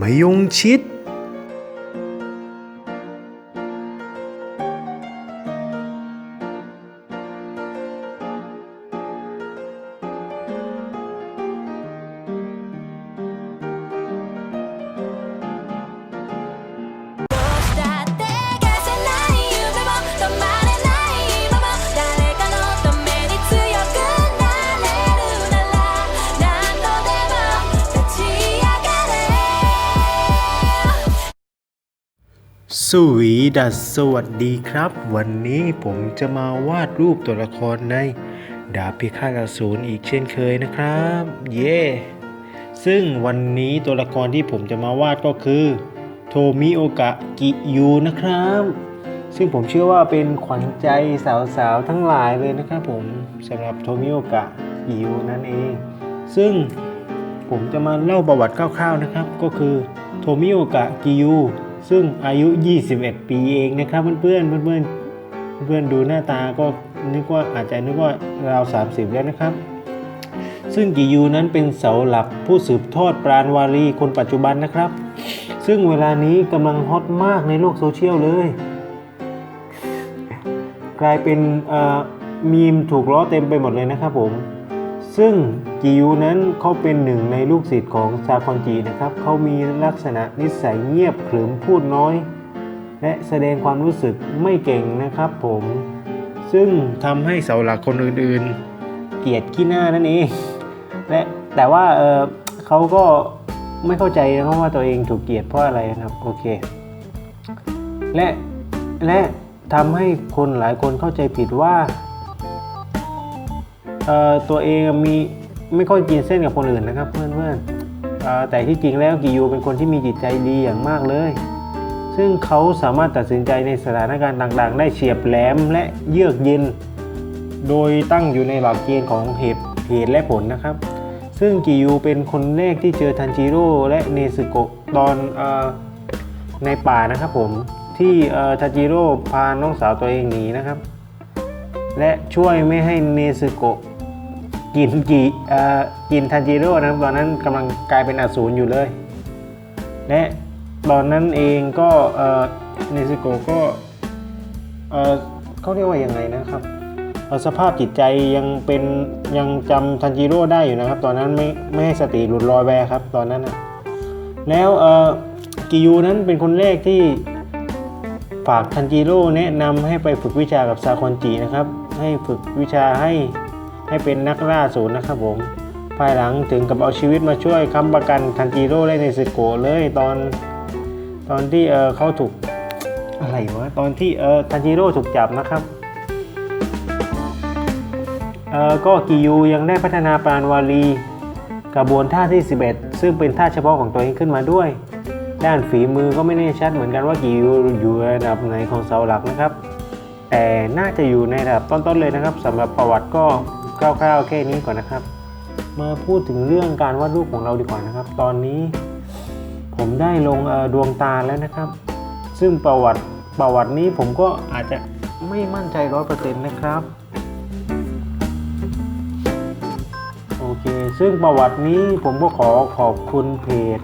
มะย สวีดัสสวัสดีครับ วันนี้ผมจะมาวาดรูปตัวละครในดาบพิฆาตอสูรอีกเช่นเคยนะครับ เย้ซึ่งวันนี้ตัวละครที่ผมจะมาวาดก็คือ โทมิโอกะกิยูนะครับ ซึ่งผมเชื่อว่าเป็นขวัญใจสาวๆทั้งหลายเลยนะครับผมสำหรับโทมิโอกะกิยูนั่นเอง ซึ่งผมจะมาเล่าประวัติคร่าวๆนะครับ ก็คือโทมิโอกะกิยู ซึ่งอายุ 21 ปีเองนะครับเพื่อนๆเพื่อนๆเพื่อนๆดูหน้าตาก็นึกว่าอาจจะนึกว่าราว 30 แล้วนะครับ ซึ่งกิยูนั้นเป็นเสาหลักผู้สืบทอดปราณวารีคนปัจจุบันนะครับ ซึ่งเวลานี้กำลังฮอตมากในโลกโซเชียลเลย กลายเป็นมีมถูกล้อเต็มไปหมดเลยนะครับผม ซึ่งกิยูนั้นเขาเป็นหนึ่งในลูกศิษย์ของซาคอนจินะครับเขามีลักษณะนิสัยเงียบขรึมพูดน้อย และแสดงความรู้สึกไม่เก่งนะครับผม ซึ่งทำให้เสาหลักคนอื่นๆ เกลียดขี้หน้านั่นเองและแต่ว่าเออเขาก็ไม่เข้าใจนะครับว่าตัวเองถูกเกลียดเพราะอะไรนะครับโอเค และและทำให้คนหลายคนเข้าใจผิดว่า ตัวเองมีไม่ค่อยกินเส้นกับคนอื่นนะครับเพื่อนๆเอ่อแต่ที่จริงแล้วกิยูเป็นคนที่มีจิตใจดีอย่างมากเลย ซึ่งเขาสามารถตัดสินใจในสถานการณ์ต่างๆ ได้เฉียบแหลมและเยือกเย็น โดยตั้งอยู่ในหลักเกณฑ์ของเหตุเหตุและผลนะครับ ซึ่งกิยูเป็นคนแรกที่เจอทันจิโร่และเนซึโกะตอนอในป่านะครับผมที่ทันจิโร่พาน้องสาวตัวเองหนีนะครับ และช่วยไม่ให้เนซึโกะ กินกิเอ่อกินทันจิโร่นะครับ ตอนนั้นกำลังกลายเป็นอสูรอยู่เลย และตอนนั้นเองก็เอ่อเนซึโกก็เอ่อเขาเรียกว่ายังไงนะครับสภาพจิตใจยังเป็นยังจำทันจิโร่ได้อยู่นะครับ ตอนนั้นไม่ไม่ให้สติหลุดลอยไปครับ ตอนนั้นนะแล้วเอ่อกิยูนั้นเป็นคนแรกที่ฝากทันจิโร่แนะนำให้ไปฝึกวิชากับซาคอนจินะครับ ให้ฝึกวิชาให้ ให้เป็นนักล่าศูนย์นะครับผมภายหลังถึงกับเอาชีวิตมาช่วยค้ำประกันทันจิโร่และเนซึโกะเลยตอนตอนที่เออเขาถูกอะไรวะตอนที่เออทันจิโร่ถูกจับนะครับเออก็กิยูยังได้พัฒนาปาณวารีกระบวนท่าที่ 11 ซึ่งเป็นท่าเฉพาะของตัวเองขึ้นมาด้วย ด้านฝีมือก็ไม่แน่ชัดเหมือนกันว่ากิวอยู่ระดับไหนของเสาหลักนะครับ แต่น่าจะอยู่ในระดับต้นๆเลยนะครับสำหรับประวัติก็ คร่าวๆแค่นี้ก่อนนะครับ มาพูดถึงเรื่องการวาดรูปของเราดีกว่านะครับ ตอนนี้ผมได้ลงดวงตาแล้วนะครับ ซึ่งประวัติประวัตินี้ผมก็อาจจะไม่มั่นใจร้อยเปอร์เซ็นต์นะครับโอเค ซึ่งประวัตินี้ผมก็ขอขอบคุณเพจ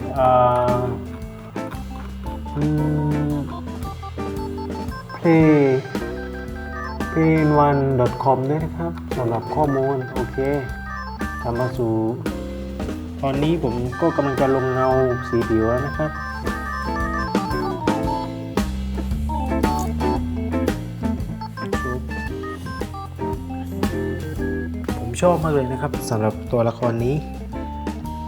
เ p n 1 c o m ด้วยนะครับสำหรับข้อมูล โอเคกลับมาสู่ ตอนนี้ผมก็กำลังจะลงเงาสีผิวนะครับผมชอบมากเลยนะครับสำหรับตัวละครนี้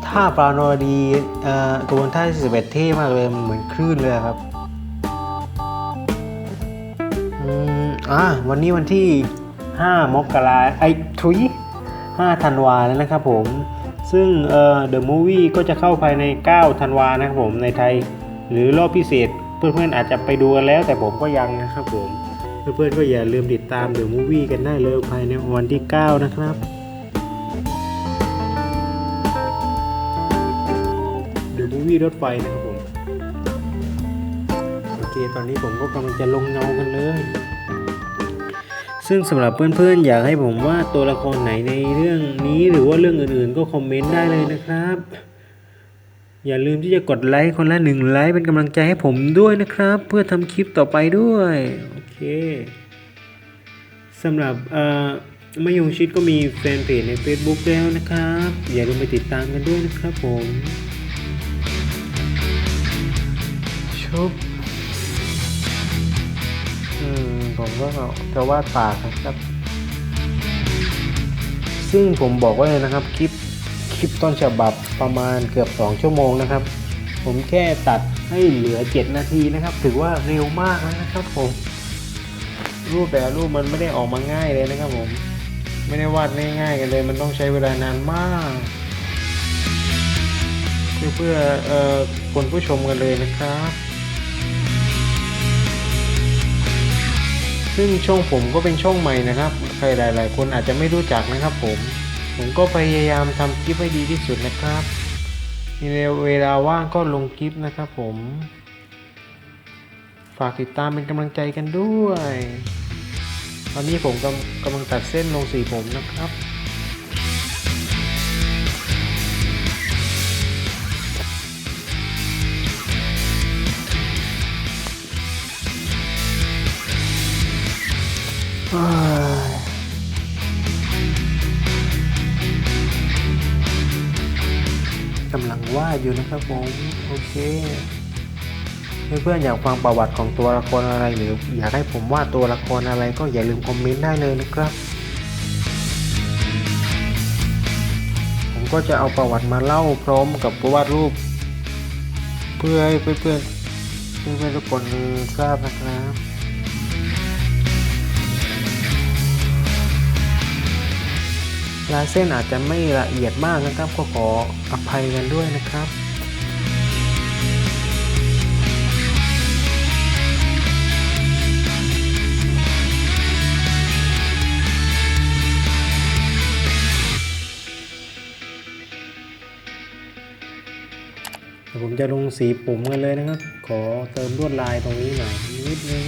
ท่าปราโนดีเอ่อกระบวนท่าที่11เอ็ดเท่มากเลย เหมือนคลื่นเลยครับ อ่าวันนี้วันที่ 5 มกราไอทุย5ธันวาแล้วนะครับผม ซึ่งเอ่อ The Movie ก็จะเข้าภายใน 9 ธันวานะครับผมในไทย หรือรอบพิเศษเพื่อนๆอาจจะไปดูกันแล้ว แต่ผมก็ยังนะครับผม เพื่อนๆก็อย่าลืมติดตาม The Movie กันได้เลยภายในวันที่ 9 นะครับเดอะมูวี่รถไฟนะครับผม โอเค ตอนนี้ผมก็กำลังจะลงเงากันเลย ซึ่งสำหรับเพื่อนๆ อยากให้ผมวาดตัวละครไหนในเรื่องนี้หรือว่าเรื่องอื่นๆ ก็คอมเมนต์ได้เลยนะครับ อย่าลืมที่จะกดไลค์คนละหนึ่งไลค์เป็นกำลังใจให้ผมด้วยนะครับ เพื่อทำคลิปต่อไปด้วยโอเคสำหรับเอ่อมะยงชิดก็มีแฟนเพจใน Facebook แล้วนะครับ อย่าลืมไปติดตามกันด้วยนะครับผม ชบ ก็จะวาดปากนะครับ ซึ่งผมบอกไว้เลยนะครับคลิปคลิปต้นฉบับประมาณเกือบ 2 ชั่วโมงนะครับ ผมแค่ตัดให้เหลือ 7 นาทีนะครับ ถือว่าเร็วมากแล้วนะครับผมรูปแต่รูปมันไม่ได้ออกมาง่ายเลยนะครับผมไม่ได้วาดง่ายๆกันเลย มันต้องใช้เวลานานมากเพื่อเพื่อเอ่อคนผู้ชมกันเลยนะครับ ซึ่งช่องผมก็เป็นช่องใหม่นะครับ ใครหลาย ๆ คนอาจจะไม่รู้จักนะครับผม ผมก็พยายามทำคลิปให้ดีที่สุดนะครับ มีเวลาว่างก็ลงคลิปนะครับผม ฝากติดตามเป็นกำลังใจกันด้วย ตอนนี้ผมกำกำลังตัดเส้นลงสีผมนะครับ กำลังวาดอยู่นะครับผมโอเคเพื่อนๆอยากฟังประวัติของตัวละครอะไรหรือ อยากให้ผมวาดตัวละครอะไรก็อย่าลืมคอมเมนต์ได้เลยนะครับ ผมก็จะเอาประวัติมาเล่าพร้อมกับวาดรูป เพื่อให้เพื่อนๆเพื่อนๆทุกคนทราบนะครับ ลายเส้นอาจจะไม่ละเอียดมากนะครับ ก็ขออภัยกันด้วยนะครับเดี๋ยวผมจะลงสีปุ่มกันเลยนะครับ ขอเติมลวดลายตรงนี้หน่อยนิดนึง